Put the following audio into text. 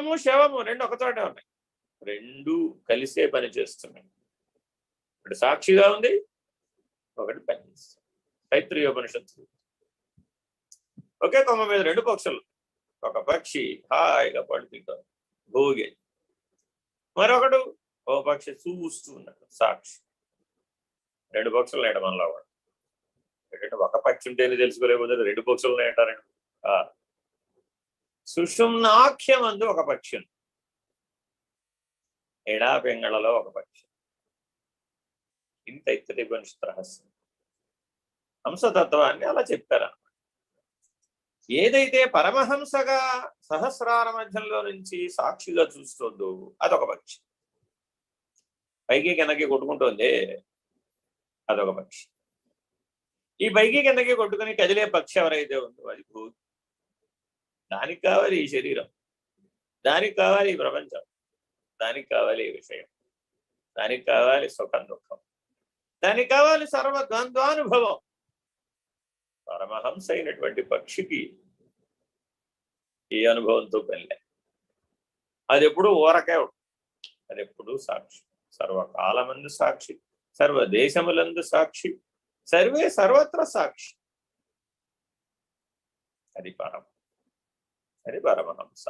శివము శవము రెండు ఒకచోటే ఉన్నాయి. రెండు కలిసే పని చేస్తున్నాయి. ఒకటి సాక్షిగా ఉంది ఒకటి పనిచేస్తుంది తైత్రీయోపనిషత్తు ఒకే కొమ్మ మీద రెండు పక్షులు. ఒక పక్షి హాయిగా పడుతుంటారు భోగి. మరొకడు ఓ పక్షి చూస్తూ ఉన్నాడు సాక్షి. రెండు పక్షులు నేట మనలో వాడు. ఏంటంటే ఒక పక్షి ఉంటేనే తెలుసుకోలేకపోతే రెండు పక్షులు నేటారండి సుషుమ్నాఖ్యమందు ఒక పక్షి ఉంది ఎడా పెంగళలో ఒక పక్షి ఇంత ఇత్తడి ఉపనిషత్ రహస్యం. హంసతత్వాన్ని అలా చెప్పారన్నమాట. ఏదైతే పరమహంసగా సహస్రార మధ్యంలో నుంచి సాక్షిగా చూస్తుందో అదొక పక్షి. పైకి కిందకి కొట్టుకుంటుంది అదొక పక్షి. ఈ పైకి కిందకి కొట్టుకుని కదిలే పక్షి ఎవరైతే ఉందో అది భూమి దానికి కావాలి ఈ శరీరం. దానికి కావాలి ఈ ప్రపంచం. దానికి కావాలి ఈ విషయం. దానికి కావాలి సుఖం దుఃఖం దానికి కావాలి సర్వ ద్వంద్వానుభవం పరమహంస అయినటువంటి పక్షికి ఈ అనుభవంతో పెళ్ళే. అది ఎప్పుడు ఊరకే అది ఎప్పుడు సాక్షి. సర్వకాలమందు సాక్షి. సర్వదేశములందు సాక్షి. సర్వే సర్వత్ర సాక్షి. అది పరం అది పరమహంస